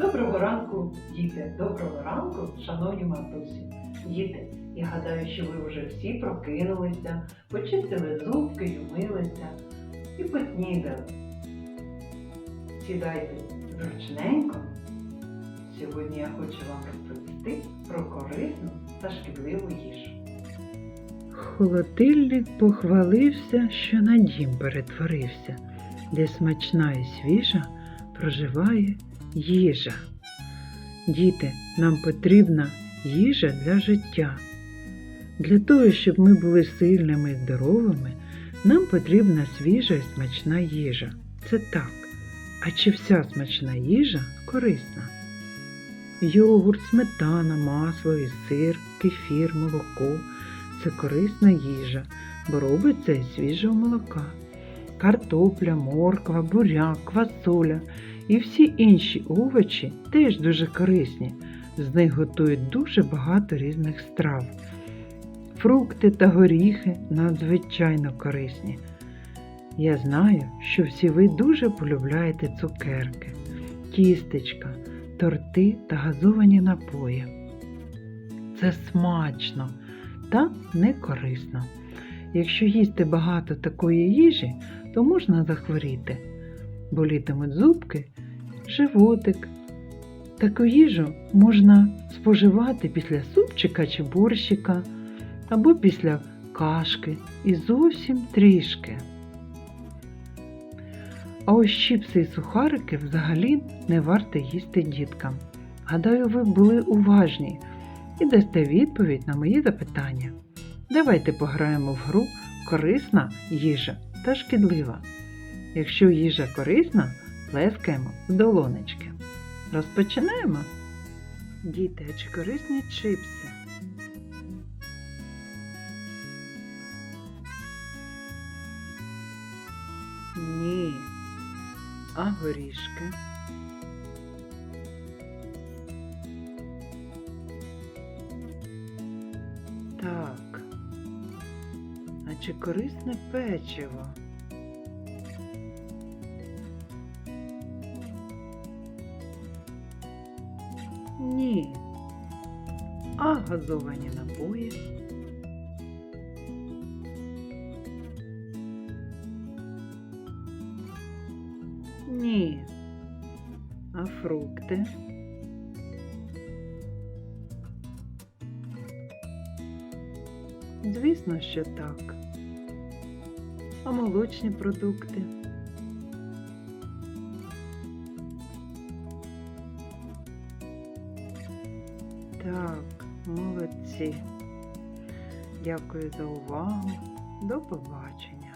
Доброго ранку, діти! Доброго ранку, шановні матусі! Діти, я гадаю, що ви вже всі прокинулися, почистили зубки й умилися і поснідали. Сідайте зручненько. Сьогодні я хочу вам розповісти про корисну та шкідливу їжу. Холодильник похвалився, що на дім перетворився, де смачна і свіжа проживає їжа. Діти, нам потрібна їжа для життя. Для того, щоб ми були сильними і здоровими, нам потрібна свіжа і смачна їжа. Це так. А чи вся смачна їжа корисна? Йогурт, сметана, масло і сир, кефір, молоко це корисна їжа, бо робиться із свіжого молока. Картопля, морква, буряк, квасоля і всі інші овочі теж дуже корисні. З них готують дуже багато різних страв. Фрукти та горіхи надзвичайно корисні. Я знаю, що всі ви дуже полюбляєте цукерки, тістечка, торти та газовані напої. Це смачно та не корисно. Якщо їсти багато такої їжі, то можна захворіти. Болітимуть зубки, животик. Таку їжу можна споживати після супчика чи борщика або після кашки і зовсім трішки. А ось чіпси і сухарики взагалі не варто їсти діткам. Гадаю, ви були уважні і дасте відповідь на мої запитання. Давайте пограємо в гру корисна їжа та шкідлива. Якщо їжа корисна, плескаємо в долонечки. Розпочинаємо. Діти, а чи корисні чипси? Ні. А горішки? Так. А чи корисне печиво? Ні. А газовані напої? Ні. А фрукти? Звісно, що так. А молочні продукти? Так, молодці. Дякую за увагу. До побачення.